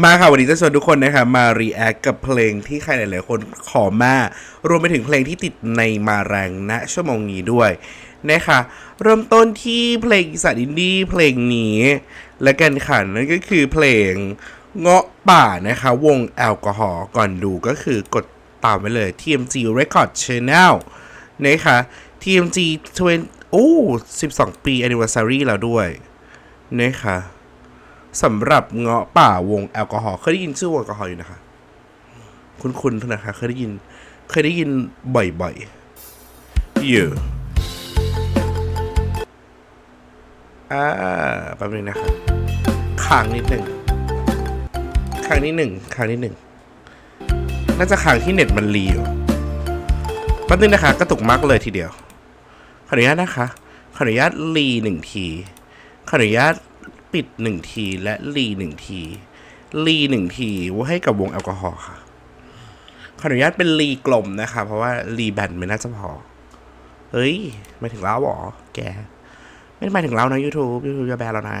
มาค่ะ วันนี้จะชวนทุกคนนะคะมารีแอคกับเพลงที่ใครหลายๆคนขอมารวมไปถึงเพลงที่ติดในมาแรงณชั่วโมงนี้ด้วยนะคะเริ่มต้นที่เพลงอีสานอินดี้เพลงนี้ และกันค่ะนั่นก็คือเพลงเงาะป่านะคะ วงแอลกอฮอล์ก่อนดูก็คือกดตามไว้เลย TMG Record Channel นะคะ TMG 20โอ้12 ปี anniversary แล้วด้วยนะคะ สำหรับเงาะป่าวงแอลกอฮอล์เคยได้ยินชื่อวงแอลกอฮอล์อยู่นะคะ คุณๆนะคะ เคยได้ยิน เคยได้ยินบ่อยๆอยู่อ่าแป๊บนึงนะคะค้างนิดหนึ่งค้างนิดหนึ่งค้างนิดหนึ่งน่าจะค้างที่เน็ตมันรีอยู่แป๊บนึงนะคะกระตุกมากเลยทีเดียวขออนุญาตนะคะขออนุญาตรีหนึ่งทีขออนุญาต ปิดหนึ่งทีและรีหนึ่งทีรีหนึ่งทีว่าให้กับวงแอลกอฮอล์ค่ะ ขออนุญาตเป็นรีกลมนะคะ เพราะว่ารีแบนไม่น่าจะพอ เฮ้ย ไม่ถึงเราหรอ แก ไม่หมายถึงเรานะ YouTube YouTube จะแบนแล้วนะ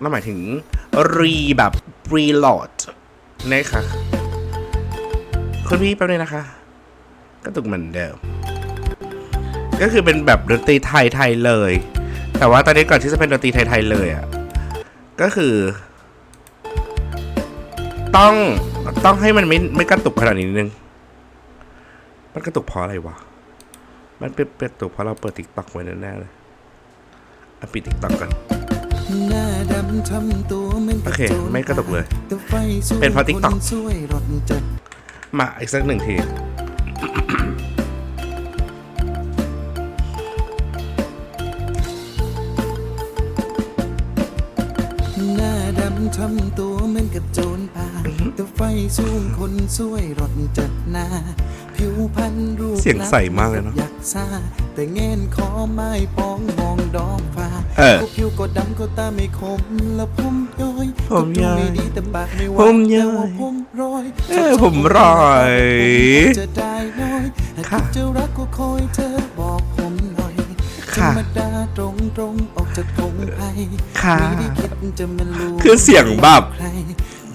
เราหมายถึงรีแบบรีโหลดนะคะคุณพี่แป๊บนึงนะคะกระตุกเหมือนเดิม ก็คือเป็นแบบดนตรีไทยไทยเลย แต่ว่าตอนนี้ก่อนที่จะเป็นดนตรีไทยไทยเลยอะ ก็คือ ต้องต้องให้มันไม่ไม่กระตุกขนาดนี้นิดนึง มันกระตุกเพราะอะไรวะ มันเป็นกระตุกเพราะเราเปิดติ๊กต็อกไว้แน่ๆเลยอะปิดติ๊กต็อกกันหน้าดำทำตัวเหมือนโอเค ไม่กระตุกเลยแต่ไฟสู้เป็นเพราะ TikTok คนช่วยรถจัดมาอีกสักหนึ่งที ทำตัวเหมือนกับโจรป่าแต่ไฟสู้คนช่วยรถจัดหน้า ผิวพรรณรูปเสียงใสมากเลยเนอะอยากซาแต่เงินขอไม้ปองมองดอกฟ้าเออก็ผิวก็ดำก็ตาไม่คมแล้วผมย้อยผมย้อยก็ดูไม่ดีแต่ปากไม่หวานผมย้อยแต่ว่าผมร้อยเออผมรอยจะได้น้อยหากค่ะคิดจะรักก็คอยเธอ ค่ะรมดาตรงตรงๆออกจากกรงไผ่ค่ะไม่ได้คิดจะมาลูคือเสียงแบบใคร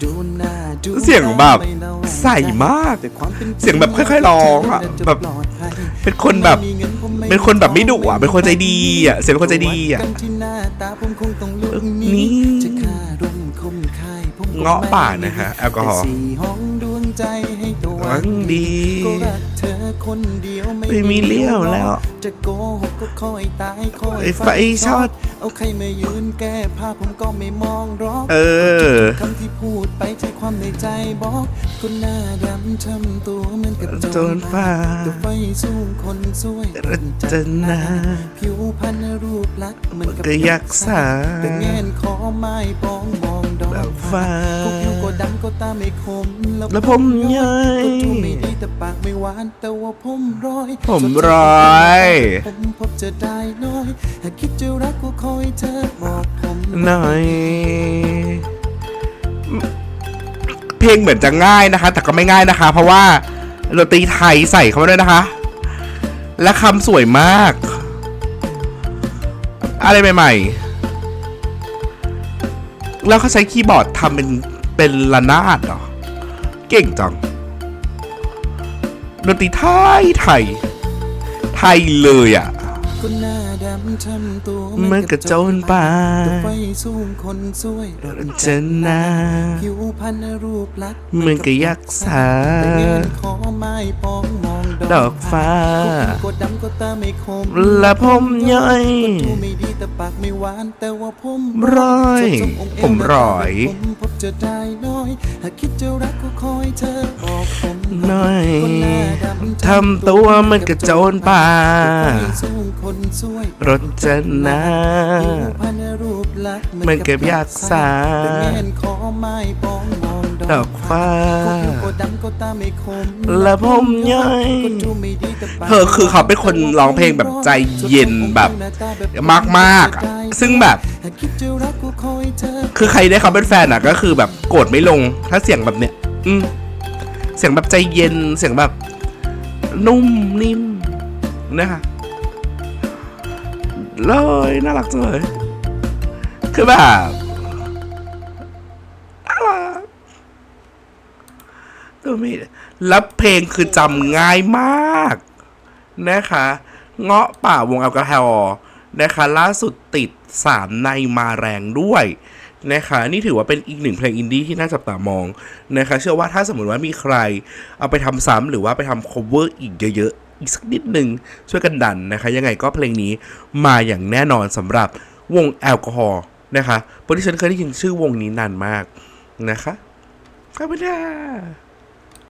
ดูหน้าดูเสียงแบบไม่เน่าใสมากแต่ความป็นจริเสียงแบบค่อยๆร้องอะเธแบบปลอดภัยเป็นคนแบบไม่มีงิผมไม่เป็นคนแบบไม่ดุอะ เป็นคนใจดีอะ เสียงเป็นคนใจดีอะกันที่หน้าตาผมคงต้องลุกหนี่นี้จะฆ่ารุมคมคายผมคเงาะป่านะฮะแอลกอฮอล์แต่สี่ห้องดวงใจให้ตัวหวังดีก็รักเธอคนเดียวไม่ไม่มีเลี้ยวแล้ว จะโกหกก็คอยตายคอยไอ้ไฟช็อตเอาใครมายืนแก้ผ้าผมก็ไม่มองหรอกเออคำที่พูดไปใจความในใจบอกคนหน้าดำทำตัวเหมือนกับโจรป่าตัวไฟสู้คนสวยจะหนาผิวพรรณรูปลักษณ์เหมือนกับก็ยักษาแต่เงินขอไม้ปองมองดอกแบบฟ้าก็ผิวก็ดำก็ตาไม่คมแล้วผมย้อยก็ดูไม่ดีแต่ปากไม่หวานแต่ว่าผมร้อยผมร้อยผมพบจะได้น้อยหากคิดจะรักก็คอยเธอบอกผมหน่อย เพลงเหมือนจะง่ายนะคะ แต่ก็ไม่ง่ายนะคะ เพราะว่าดนตรีไทยใส่เข้ามาด้วยนะคะ และคำสวยมาก อะไรใหม่ๆ แล้วเขาใช้คีย์บอร์ดทำเป็นเป็นระนาดเหรอ เก่งจังดนตรีไทยไทย ไทยเลยอะคนหน้าดำทำตัวเหมือนกับโจรป่าตัวไฟสู้คนสวยรถจะหนาผิวพรรณรูปลักษณ์เหมือนกับยักษ์สาแต่เงินขอไม้ปองมองดอกฟ้าก็ดำก็ตาไม่คมและผมย้อยดูไม่ดีแต่ปากไม่หวานแต่ว่าผมร้อยสมองค์เอวผมร้อยผมพบ จะได้น้อย หากคิดจะรักก็คอยเธอบอกผมหน่อยคนหน้าดำทำตัวเหมือนกับโจรป่าสู้คนสวยรถจะหนาผิวพรรณรูปลักษณ์เหมือนกับยักษ์สาแต่เงินขอไม้ปองมองดอกฟ้าก็ผิวก็ดำก็ตาไม่คมและผมย้อยก็ดูไม่ดีแต่ปากเธอคือเขาเป็นคนร้องเพลงแบบใจเย็นแบบมากๆอะซึ่งแบบหาก คือใครได้เขาเป็นแฟนอะ ก็คือแบบโกรธไม่ลง ถ้าเสียงแบบเนี้ย อืมเสียงแบบใจเย็น เสียงแบบ นุ่มนิ่มนะคะเลยน่ารักจังเลย คือแบบก็ไม่แล้วเพลงคือจำง่ายมาก นะคะ เงาะป่าวงแอลกอฮอล์นะคะ ล่าสุดติด3ในมาแรงด้วย นะคะนี่ถือว่าเป็นอีกหนึ่งเพลงอินดี้ที่น่าจับตามองนะคะเชื่อว่าถ้าสมมติว่ามีใครเอาไปทำซ้ำหรือว่าไปทำ cover อีกเยอะๆ อีกสักนิดหนึ่งช่วยกันดันนะคะ ยังไงก็เพลงนี้มาอย่างแน่นอนสำหรับวงแอลกอฮอล์นะคะเพราะที่ฉันเคยได้ยินชื่อวงนี้นานมากนะคะขอบคุณค่ะ